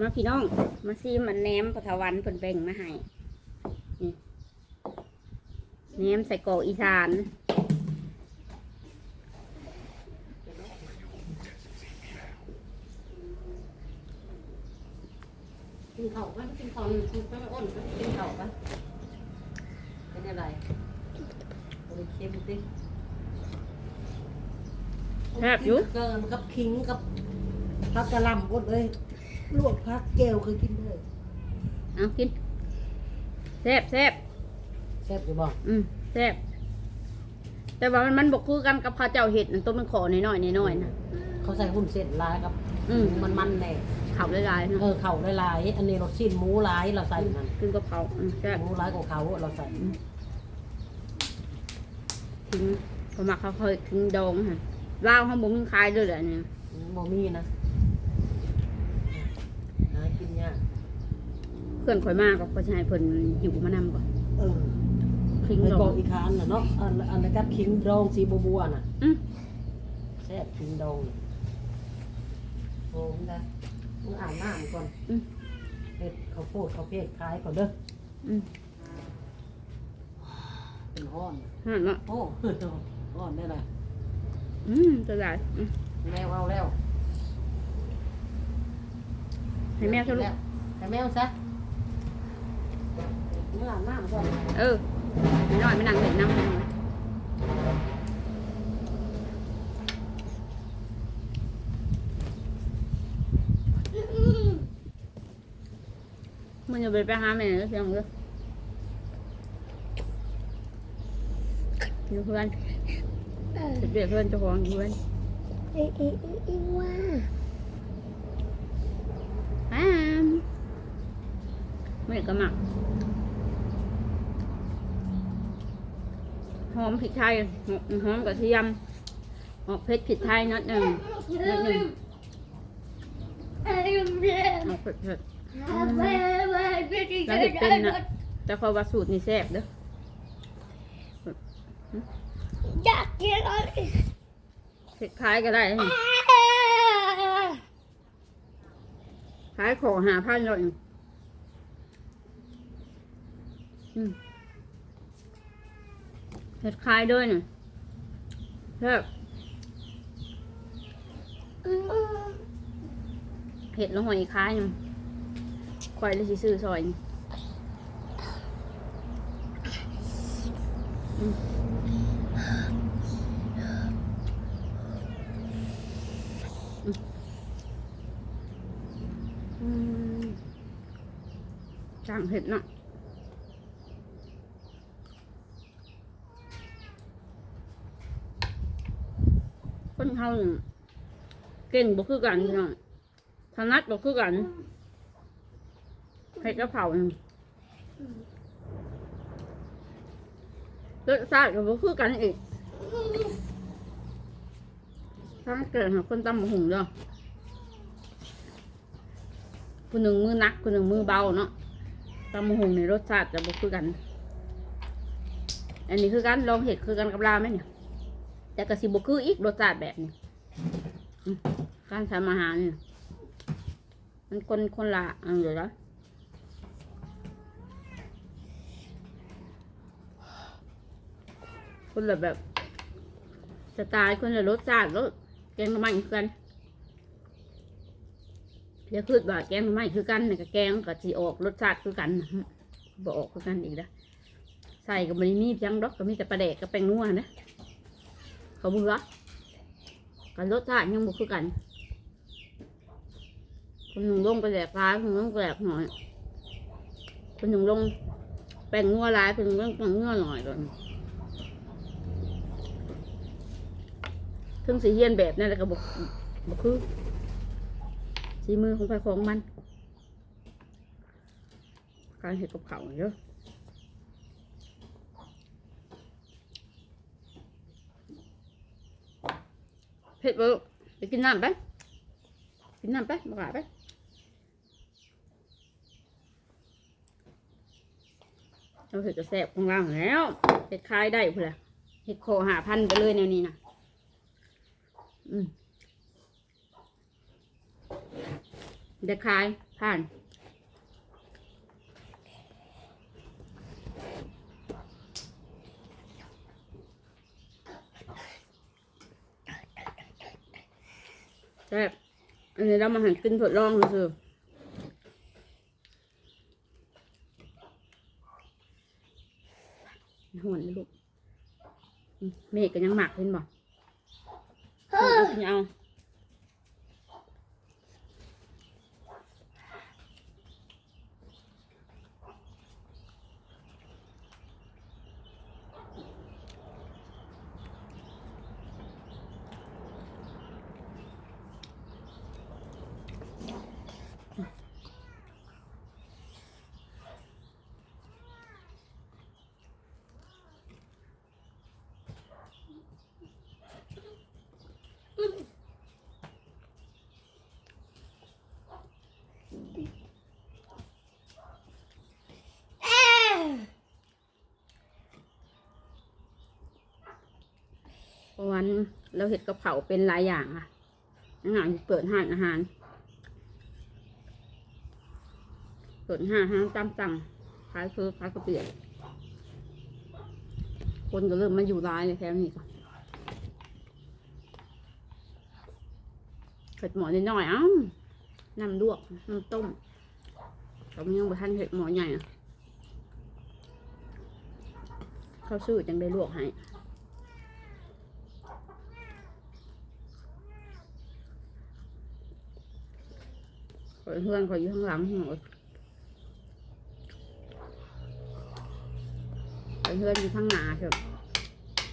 มาพี่น้อง มาซีมันแหนมปะทวันเพิ่นแบ่งมาให้นี่แหนมใส่กรอกอีสานกินข้าวปะกินข้าวกินข้าวอ้นปะกินข้าวปะเป็นอะไรโอ้ยเค็มติแซ่บอยู่เกินกับขิงกับผักกะหล่ำหมดเลย ลวกผักแก้วเคยกินเลยเอากินแซ่บแซ่บแซ่บอยู่บ่อืมแซ่บแต่ว่ามันมันบกคือกันกับข้าวเจ้าเห็ดนั่นตัวมันขอน้อยๆน้อยๆนะเขาใส่หุ่นเสร็จลายกับอืมมันมันแน่เขาหลายๆเอนะอเข่าหลายๆอันนี้รสชิ้นหมูหลายเราใส่มันกินกับเขาอืมแซ่บหมูหลายของเขาเราใส่ทิ้งก็มาเขาเคยทิ้งดองค่ะลาวเขาบ่มีขายด้วยแหละเนี่ยอืมบ่มีนะหากินยาก เพื่อนข่อยมากก็ก็จะให้เพิ่นอยู่มานำก่อนเออทิ้งในดกอองงอีกครั้งน่ะเนาะอันอันนั้นกับขิงดองสีบัวๆน่ะอืมแซ่บขิงดองน่ะโอ้มได้มึงอ่านหน้ามันก่อนอืมเฮ็ดข้าวโพดข้าวเพชรขายก่อนเด้ออืมเป็นห้อนนั่นเนาะโอ้ห้อนได้ละอืมจะได้อืมแล้วเอาแล้วให้แม่ซะลูกให้แมวซะ มึงอ่านหน้ามันก่อนเออไม่น้อยไม่นั่งเล่นน้ำเลยมันจะไปไป หอมไม่ก็หมักหอมพริกไทยหอมกระเทียมออกเผ็ดพริกไทยนิดหนึ่งนิดหนึ่งออกเผ็ดเผ็ดแล้วเห็ดเป็นนะแต่คอยว่าสูตรนี่แซ่บเด้ออยากกินอะไรเผ็ดคล้ายก็ได้นี่ขายของหาพันเลยอืม เผ็ดคล้ายด้วยเนี่แซ่บเห็ดแล้วหอยค้ายยังควายเลยสิซื้อซอยจ้างเห็ดนะ เขาเก่งบ่คือกันพี่น้องถนัดบ่คือกันเผ็ดกะเพรานี่รสชาติก็บ่คือกันอีกถ้าเกิดหาคนตำบักหุงเด้อคนหนึ่งมือหนักคนหนึ่งมือเบาเนาะตำบักหุงในรสชาติจะบ่คือกัน อันนี้คือกันลองเห็ดคือกันกับลาไหมเนี่ย แต่ก็สิบ่คืออีกรสชาติแบบนี้การทำอาหารนี่มันคนคนละอันเดี๋ยวนะคนละแบบสไตล์คนละรสชาติรสแกงหน่อไม้คือกันเดี๋ยวคือว่าแกงไม้คือกันกับแกงกับสีออกรสชาติคือกันนะบออกคือกันอีกนะใส่กับมันมีเพียงดอกก็มีแต่ปลาแดกกับแป้งนัวนะ เขาเบื่อกันรสชาติยังบ่คือกัน คนหนึ่งลงไปแหลกร้ายคนหนึ่งลงแหลกหน่อย คนหนึ่งลงแป้งงัวร้ายคนหนึ่งลงแป้งงัวหน่อยก่อนถึงสีเฮียนแบบนั่นแหละก็บอกบอกคือสีมือของใครของมัน การเห็ดกับเขาเยอะ เผ็ดเบอร์ไปกินน้ำไป กินน้ำไปมาหลาไปเราเห็ดจะแสบของเราแล้วเห็ดคลายได้เพื่อเห็ดโคหาพันไปเลยแนวนี้นะอืมเด็กขายผ่าน แซ่บอันนี้เรามาหันกินทดลองดูสิหวนเลยลูกอืมเมฆก็ยังหมักเห็นบ่เอา เอาเอาเพราะวันเห็ดกับเขาเป็นหลายอย่างอะอาหารเปิดห้างอาหาร เปิดห้างห้างตามสั่งขายคือขายกระเปียกคนก็เริ่มมาอยู่ร้ายเลยแค่นี้ก่อนเห็ดหมอนิดหน่อยเอ้าน้ำลวกน้ำต้มผมยังบ่ทันเห็ดหมอใหญ่อะเขาซื้อจังได้ลวกให้ ขอย เพื่อนเขอยอยู่ข้างหลังหมดขอยเพื่อนอยู่ข้างหน้าใช่ไหม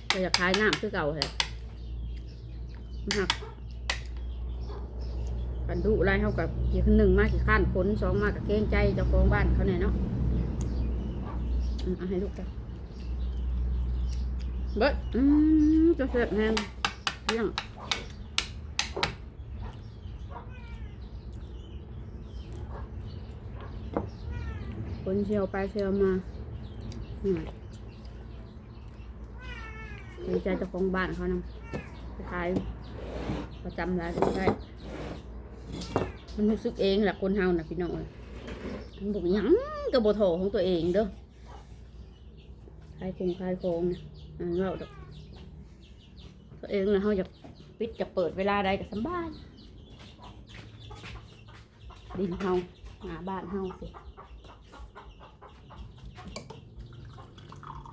ขอยอยากคลายน้ำคือเก่าแหละหักกันดุไรเท่ากับกี่คนหนึ่งมากกี่ขั้นคนสองมากกับเกงใจเจ้าของบ้านเขาเนี่ยเนาะเอาให้ลูกไปเบิดอืมจะเสร็จแฮงเที่ยง นเชียวไปเชียวมาอืมดีใจเจ้าของบ้านเขานำขายประจำแล้วใช่มันรู้สึกเองแหละคนเฮาน่ะพี่น้องมันบอกยังกับบโถของตัวเองเด้อขายคงขายคงนะเราดอกตัวเองนะเฮาอยากปิดจะเปิดเวลาใดก็สำบายดินเฮาหาบ้านเฮาสิ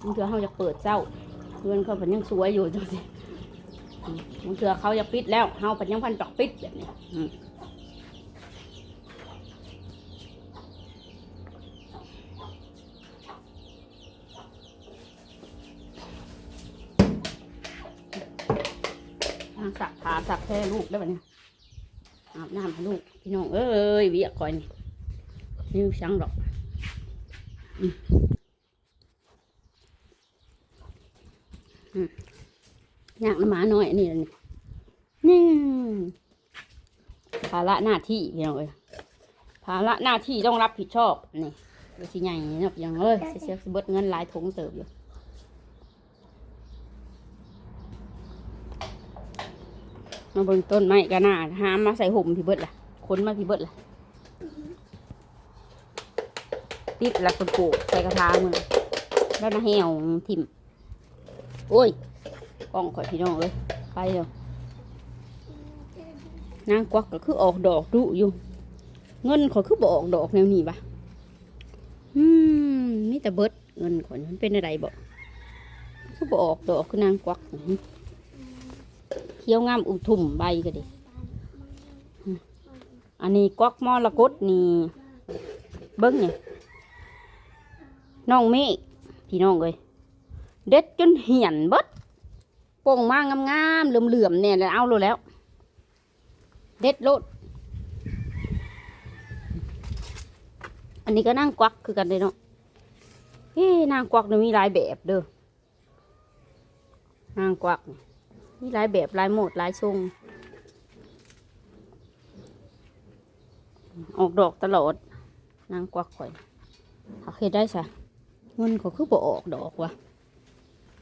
บางเทือเขาจะเปิดเจ้าเพื่อนเขาเป็นยังสวยอยู่จังสิอืมบางเทือเขาจะปิดแล้วเขาเป็นยังพันจอกปิดแบบนี้สักขาสักแค่ลูกได้ปะเนี่ยอาบน้ำให้ลูกพี่น้องเอ้ยเวียกคอยนี่นี่ช่างหรอก อยากน้ำหมาหน่อยนี่แหละนี่นี่ภาระหน้าที่พี่น้องเอ้ยภาระหน้าที่ต้องรับผิดชอบนี่ดูสิใหญ่เนาะอย่างเอ้ยเสียสิเบิดเงินหลายถงเติบอยู่มาเบิ่งต้นไม้กันหน้าหามมาใส่ห่มพี่เบิดล่ะคนมาพี่เบิดล่ะติดแล้วคนปลูกใส่กระถางมือแล้วมาแหวทิ่ม โอ้ยกล้องข่อยพี่น้องเอ้ยไปเดี๋ยวนางกวักก็คือออกดอกดุอยู่ เงินข่อยคือบ่ออกดอกแนวนี้ปะอืมมีแต่เบิดเงินข่อยมันเป็นอะไรบ่คือบ่ออกดอกคือนางกวักเขี้ยวงามอุ่มทุ่มใบก็ดิอันนี้กวักมอละกดนี่เบิ้งเนี่ยน้องเมฆพี่น้องเอ้ย เด็ดจนเหี่ยนเบิดโป่งมางงามๆเหลื่อมๆเนี่ยเอาลดแล้ว เด็ดโลด อันนี้ก็นั่งกวักคือกันเลยเนาะเฮ้นางกวักเนี่ยมีหลายแบบเด้อนางกวักมีหลายแบบหลายโหมดหลายทรงออกดอกตลอดนางกวักข่อยเขาเคยได้สะเงินเขาคือบ่ออกดอกว่ะ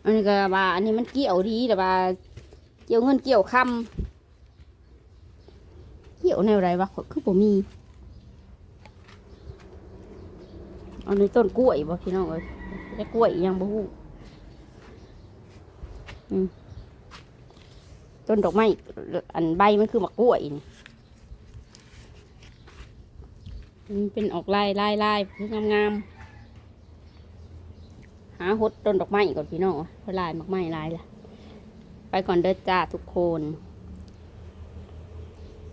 อันนี้ก็ว่าอันนี้มันเกี่ยวดีแต่ว่าเกี่ยวเงินเกี่ยวคำเกี่ยวแนอะไรวะคือผมมีอันนี้ต้นกล้วยบ่พี่น้องเลยแต่กล้วยยังบ่ฮู้ต้นดอกไม้อันใบมันคือมะกกล้วยนี่มันเป็นออกลายลายลายงามๆาหดต้นดอกไม้ก่อนพี่น้องเพราะลายมากไม้ลายล่ะไปก่อนเด้อจ้าทุกคน